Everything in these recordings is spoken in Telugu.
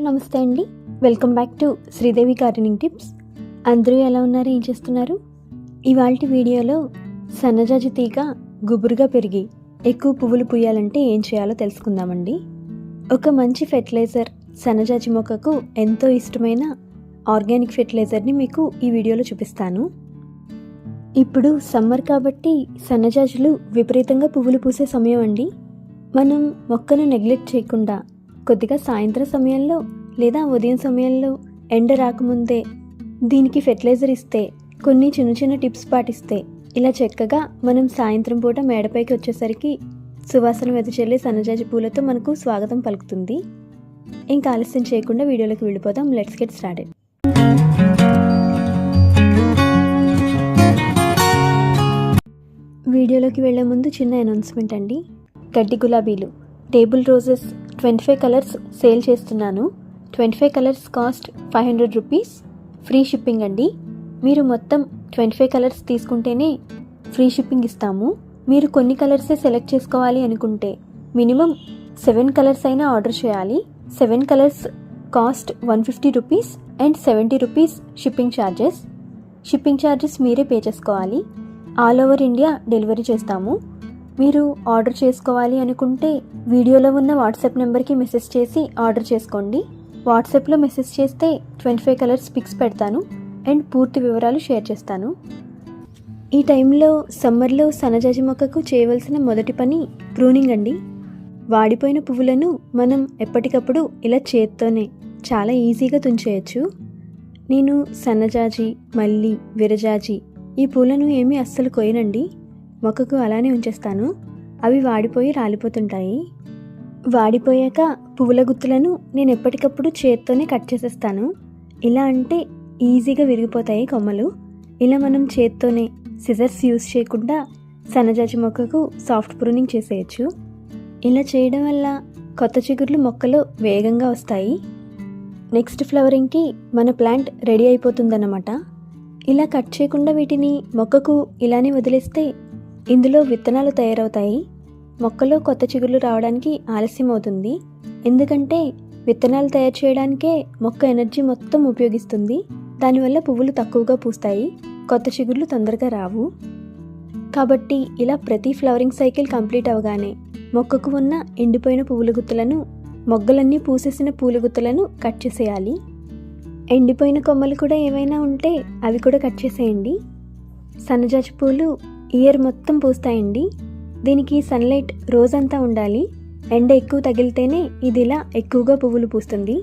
నమస్తే అండి. Welcome back to Sridevi gardening tips అందరూ ఎలా ఉన్నారు? ఏం చేస్తున్నారు? ఇవాళ వీడియోలో సన్నజాజి తీగ గుబురుగా పెరిగి ఎక్కువ పువ్వులు పూయాలంటే ఏం చేయాలో తెలుసుకుందామండి. ఒక మంచి ఫెర్టిలైజర్ సన్నజాజి మొక్కకు ఎంతో ఇష్టమైన ఆర్గానిక్ ఫెర్టిలైజర్ని మీకు ఈ వీడియోలో చూపిస్తాను. ఇప్పుడు సమ్మర్ కాబట్టి సన్నజాజులు విపరీతంగా పువ్వులు పూసే సమయం అండి. మనం మొక్కను నెగ్లెక్ట్ చేయకుండా కొద్దిగా సాయంత్రం సమయంలో లేదా ఉదయం సమయంలో ఎండ రాకముందే దీనికి ఫెర్టిలైజర్ ఇస్తే కొన్ని చిన్న చిన్న టిప్స్ పాటిస్తే ఇలా చక్కగా మనం సాయంత్రం పూట మేడపైకి వచ్చేసరికి సువాసన వెదజల్లే సన్నజాజి పూలతో మనకు స్వాగతం పలుకుతుంది. ఇంకా ఆలస్యం చేయకుండా వీడియోలోకి వెళ్ళిపోదాం. లెట్స్ గెట్ స్టార్టెడ్ వీడియోలోకి వెళ్ళే ముందు చిన్న అనౌన్స్మెంట్ అండి. గడ్డి గులాబీలు table roses twenty five colours sale చేస్తున్నాను. Twenty five colours cost five hundred rupees. Free shipping అండి. మీరు మొత్తం ట్వంటీ ఫైవ్ కలర్స్ తీసుకుంటేనే ఫ్రీ షిప్పింగ్ ఇస్తాము. మీరు కొన్ని కలర్సే సెలెక్ట్ చేసుకోవాలి అనుకుంటే మినిమం సెవెన్ కలర్స్ అయినా ఆర్డర్ చేయాలి. Seven colours cost one fifty rupees and seventy rupees shipping charges shipping charges మీరే పే చేసుకోవాలి. ఆల్ ఓవర్ ఇండియా డెలివరీ చేస్తాము. మీరు ఆర్డర్ చేసుకోవాలి అనుకుంటే వీడియోలో ఉన్న వాట్సాప్ నెంబర్కి మెసేజ్ చేసి ఆర్డర్ చేసుకోండి. వాట్సాప్లో మెసేజ్ చేస్తే ట్వంటీ ఫైవ్ కలర్స్ పిక్స్ పెడతాను అండ్ పూర్తి వివరాలు షేర్ చేస్తాను. ఈ టైంలో సమ్మర్లో సన్నజాజి మొక్కకు చేయవలసిన మొదటి పని ప్రూనింగ్ అండి. వాడిపోయిన పువ్వులను మనం ఎప్పటికప్పుడు ఇలా చేత్తోనే చాలా ఈజీగా తుంచేయచ్చు. నేను సన్నజాజి మల్లి విరజాజి ఈ పూలను ఏమీ అస్సలు కొయ్యనండి. మొక్కకు అలానే ఉంచేస్తాను. అవి వాడిపోయి రాలిపోతుంటాయి. వాడిపోయాక పువ్వుల గుత్తులను నేను ఎప్పటికప్పుడు చేత్తోనే కట్ చేసేస్తాను. ఇలా అంటే ఈజీగా విరిగిపోతాయి కొమ్మలు. ఇలా మనం చేత్తోనే సిజర్స్ యూస్ చేయకుండా సన్నజాజి మొక్కకు సాఫ్ట్ ప్రూనింగ్ చేసేయచ్చు. ఇలా చేయడం వల్ల కొత్త చిగుర్లు మొక్కలు వేగంగా వస్తాయి. నెక్స్ట్ ఫ్లవరింగ్కి మన ప్లాంట్ రెడీ అయిపోతుందన్నమాట. ఇలా కట్ చేయకుండా వీటిని మొక్కకు ఇలానే వదిలేస్తే ఇందులో విత్తనాలు తయారవుతాయి. మొక్కలో కొత్త చిగుళ్ళు రావడానికి ఆలస్యం అవుతుంది ఎందుకంటే విత్తనాలు తయారు చేయడానికే మొక్క ఎనర్జీ మొత్తం ఉపయోగిస్తుంది. దానివల్ల పువ్వులు తక్కువగా పూస్తాయి. కొత్త చిగుళ్ళు తొందరగా రావు. కాబట్టి ఇలా ప్రతి ఫ్లవరింగ్ సైకిల్ కంప్లీట్ అవగానే మొక్కకు ఉన్న ఎండిపోయిన పువ్వుల గుత్తులను మొగ్గలన్నీ పూసేసిన పూల గుత్తులను కట్ చేసేయాలి. ఎండిపోయిన కొమ్మలు కూడా ఏమైనా ఉంటే అవి కూడా కట్ చేసేయండి. సన్నజాజి పూలు ఇయర్ మొత్తం పూస్తాయండి. దీనికి సన్లైట్ రోజంతా ఉండాలి. ఎండ ఎక్కువ తగిలితేనే ఇది ఇలా ఎక్కువగా పువ్వులు పూస్తుంది.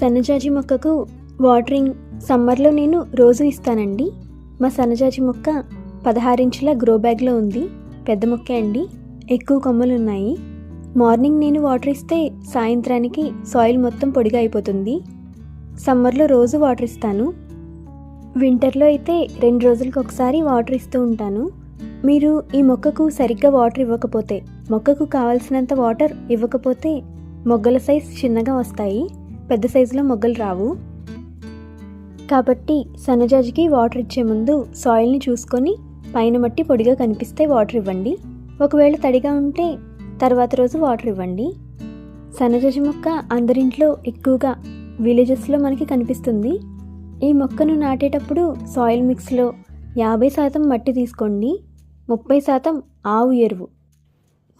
సన్నజాజి మొక్కకు వాటరింగ్ సమ్మర్లో నేను రోజు ఇస్తానండి. మా సన్నజాజి మొక్క పదహారించుల గ్రో బ్యాగ్లో ఉంది. పెద్ద మొక్కే అండి. ఎక్కువ కొమ్మలు ఉన్నాయి. మార్నింగ్ నేను వాటర్ ఇస్తే సాయంత్రానికి సాయిల్ మొత్తం పొడిగా అయిపోతుంది. సమ్మర్లో రోజు వాటర్ ఇస్తాను. వింటర్లో అయితే రెండు రోజులకు ఒకసారి వాటర్ ఇస్తూ ఉంటాను. మీరు ఈ మొక్కకు సరిగ్గా వాటర్ ఇవ్వకపోతే మొక్కకు కావలసినంత వాటర్ ఇవ్వకపోతే మొగ్గల సైజ్ చిన్నగా వస్తాయి పెద్ద సైజులో మొగ్గలు రావు. కాబట్టి సన్నజాజికి వాటర్ ఇచ్చే ముందు సాయిల్ని చూసుకొని పైన మట్టి పొడిగా కనిపిస్తే వాటర్ ఇవ్వండి. ఒకవేళ తడిగా ఉంటే తర్వాత రోజు వాటర్ ఇవ్వండి. సన్నజాజి మొక్క అందరింట్లో ఎక్కువగా విలేజెస్లో మనకి కనిపిస్తుంది. ఈ మొక్కను నాటేటప్పుడు సాయిల్ మిక్స్లో యాభై శాతం మట్టి తీసుకోండి. ముప్పై శాతం ఆవు ఎరువు.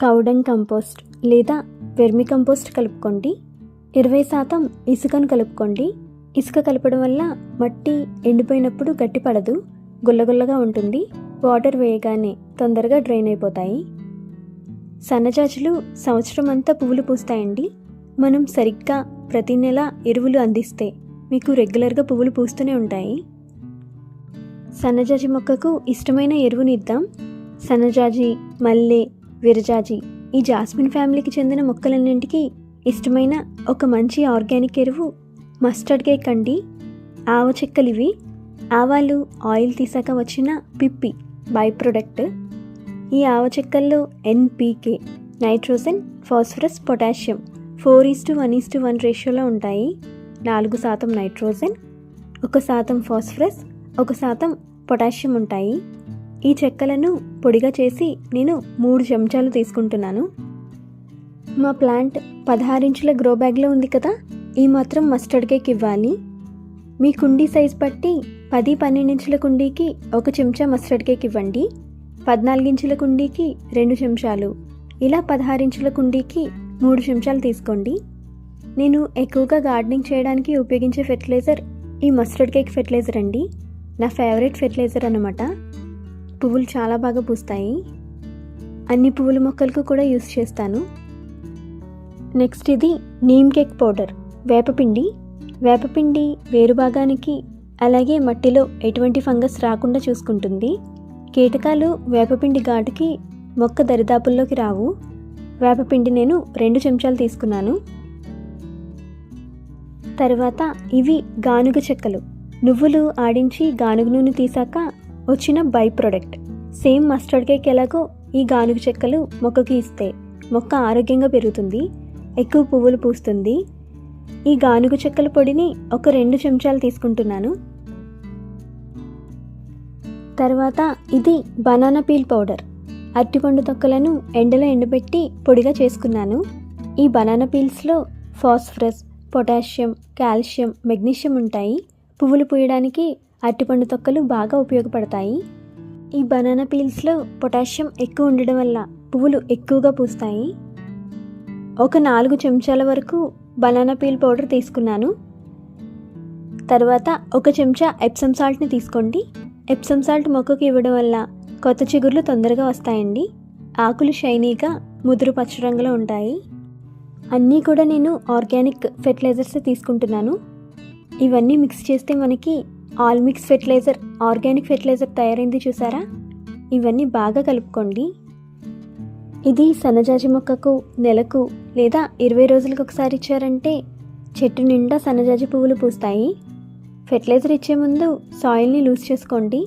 కౌడంగ్ కంపోస్ట్ లేదా వెర్మి కంపోస్ట్ కలుపుకోండి. ఇరవై శాతం ఇసుకను కలుపుకోండి. ఇసుక కలపడం వల్ల మట్టి ఎండిపోయినప్పుడు గట్టిపడదు గుల్లగుల్లగా ఉంటుంది. వాటర్ వేయగానే తొందరగా డ్రైన్ అయిపోతాయి. సన్నజాజులు సంవత్సరం అంతా పువ్వులు పూస్తాయండి. మనం సరిగ్గా ప్రతి నెల ఎరువులు అందిస్తే మీకు రెగ్యులర్గా పువ్వులు పూస్తూనే ఉంటాయి. సన్నజాజి మొక్కకు ఇష్టమైన ఎరువుని ఇద్దాం. సన్నజాజి మల్లె విరజాజి ఈ జాస్మిన్ ఫ్యామిలీకి చెందిన మొక్కలన్నింటికి ఇష్టమైన ఒక మంచి ఆర్గానిక్ ఎరువు మస్టర్డ్ కేక్ అండి. ఆవ చెక్కలు ఇవి ఆవాలు ఆయిల్ తీసాక వచ్చిన పిప్పి బై ప్రొడక్ట్. ఈ ఆవ చెక్కల్లో NPK nitrogen phosphorus potassium four is to one is to one రేషియోలో ఉంటాయి. నాలుగు శాతం నైట్రోజన్ ఒక శాతం ఫాస్ఫరస్ ఒక శాతం పొటాషియం ఉంటాయి. ఈ చెక్కలను పొడిగా చేసి నేను మూడు చెంచాలు తీసుకుంటున్నాను. మా ప్లాంట్ పదహారించుల గ్రో బ్యాగ్లో ఉంది కదా ఈ మాత్రం మస్టర్డ్ కేక్ ఇవ్వాలి. మీ కుండీ సైజ్ బట్టి పది పన్నెండు ఇంచుల కుండీకి ఒక చెంచా మస్టర్డ్ కేక్ ఇవ్వండి. పద్నాలుగించుల కుండీకి రెండు చెంచాలు ఇలా పదహారు ఇంచుల కుండీకి మూడు చెంచాలు తీసుకోండి. నేను ఎక్కువగా గార్డెనింగ్ చేయడానికి ఉపయోగించే ఫెర్టిలైజర్ ఈ మస్టర్డ్ కేక్ ఫెర్టిలైజర్ అండి. నా ఫేవరెట్ ఫెర్టిలైజర్ అనమాట పువ్వులు చాలా బాగా పూస్తాయి. అన్ని పువ్వుల మొక్కలకు కూడా యూస్ చేస్తాను. నెక్స్ట్ ఇది నీమ్ కేక్ పౌడర్ వేపపిండి వేపపిండి వేరు భాగానికి అలాగే మట్టిలో ఎటువంటి ఫంగస్ రాకుండా చూసుకుంటుంది. కీటకాలు వేపపిండి ఘాటుకి మొక్క దరిదాపుల్లోకి రావు. వేపపిండి నేను రెండు చెంచాలు తీసుకున్నాను. తర్వాత ఇవి గానుగ చెక్కలు. నువ్వులు ఆడించి గానుగ నూనె తీసాక వచ్చిన by product same mustard cake ఎలాగో ఈ గానుగ చెక్కలు మొక్కకి ఇస్తే మొక్క ఆరోగ్యంగా పెరుగుతుంది ఎక్కువ పువ్వులు పూస్తుంది. ఈ గానుగ చెక్కల పొడిని ఒక రెండు చెంచాలు తీసుకుంటున్నాను. తర్వాత ఇది బనానా పీల్ పౌడర్. అరటిపండు తొక్కలను ఎండలో ఎండబెట్టి పొడిగా చేసుకున్నాను. ఈ బనానా పీల్స్లో ఫాస్ఫరస్ పొటాషియం కాల్షియం మెగ్నీషియం ఉంటాయి. పువ్వులు పూయడానికి అరటిపండు తొక్కలు బాగా ఉపయోగపడతాయి. ఈ బనానా పీల్స్లో పొటాషియం ఎక్కువ ఉండడం వల్ల పువ్వులు ఎక్కువగా పూస్తాయి. ఒక నాలుగు చెంచాల వరకు బనానా పీల్ పౌడర్ తీసుకున్నాను. తర్వాత ఒక చెంచా ఎప్సమ్ సాల్ట్ని తీసుకోండి. ఎప్సమ్ సాల్ట్ మొక్కకు ఇవ్వడం వల్ల కొత్త చిగుర్లు తొందరగా వస్తాయండి. ఆకులు షైనీగా ముదురు పచ్చ రంగులో ఉంటాయి. అన్నీ కూడా నేను ఆర్గానిక్ ఫెర్టిలైజర్స్ తీసుకుంటున్నాను. ఇవన్నీ మిక్స్ చేస్తే మనకి all mix fertiliser organic fertiliser తయారైంది చూసారా? ఇవన్నీ బాగా కలుపుకోండి. ఇది సన్నజాజి మొక్కకు నెలకు లేదా ఇరవై రోజులకు ఒకసారి ఇచ్చారంటే చెట్టు నిండా సన్నజాజి పువ్వులు పూస్తాయి. ఫెర్టిలైజర్ ఇచ్చే ముందు సాయిల్ని లూజ్ చేసుకోండి.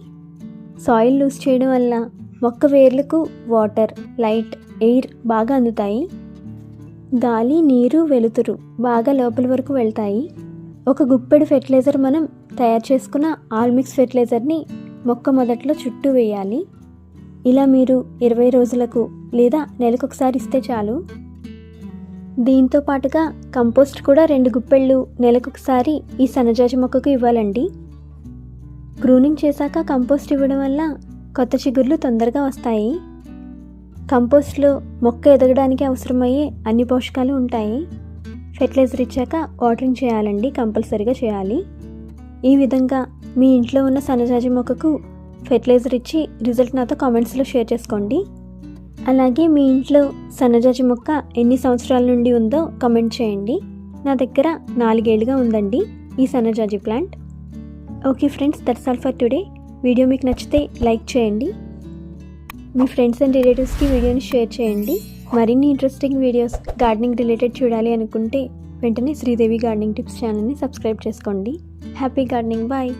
సాయిల్ లూజ్ చేయడం వల్ల మొక్క వేర్లకు వాటర్ లైట్ ఎయిర్ బాగా అందుతాయి. గాలి నీరు వెలుతురు బాగా లోపల వరకు వెళ్తాయి. ఒక గుప్పెడు ఫెర్టిలైజర్ మనం తయారు చేసుకున్న ఆల్మిక్స్ ఫెర్టిలైజర్ని మొక్క మొదట్లో చుట్టూ వేయాలి. ఇలా మీరు ఇరవై రోజులకు లేదా నెలకొకసారి ఇస్తే చాలు. దీంతో పాటుగా కంపోస్ట్ కూడా రెండు గుప్పెళ్ళు నెలకొకసారి ఈ సన్నజాజి మొక్కకు ఇవ్వాలండి. ప్రూనింగ్ చేశాక కంపోస్ట్ ఇవ్వడం వల్ల కొత్త చిగుర్లు తొందరగా వస్తాయి. కంపోస్ట్లో మొక్క ఎదగడానికి అవసరమయ్యే అన్ని పోషకాలు ఉంటాయి. ఫెర్టిలైజర్ ఇచ్చాక వాటరింగ్ చేయాలండి కంపల్సరీగా చేయాలి. ఈ విధంగా మీ ఇంట్లో ఉన్న సన్నజాజి మొక్కకు ఫెర్టిలైజర్ ఇచ్చి రిజల్ట్ నాతో కామెంట్స్లో షేర్ చేసుకోండి. అలాగే మీ ఇంట్లో సన్నజాజి మొక్క ఎన్ని సంవత్సరాల నుండి ఉందో కమెంట్ చేయండి. నా దగ్గర నాలుగేళ్ళుగా ఉందండి ఈ సన్నజాజి plant. Okay friends that's all for today. Video మీకు నచ్చితే లైక్ చేయండి. మీ ఫ్రెండ్స్ అండ్ రిలేటివ్స్కి వీడియోని షేర్ చేయండి. మరిన్ని ఇంట్రెస్టింగ్ వీడియోస్ గార్డెనింగ్ రిలేటెడ్ చూడాలి అనుకుంటే వెంటనే శ్రీదేవి గార్డెనింగ్ టిప్స్ ఛానల్ని సబ్స్క్రైబ్ చేసుకోండి. Happy gardening bye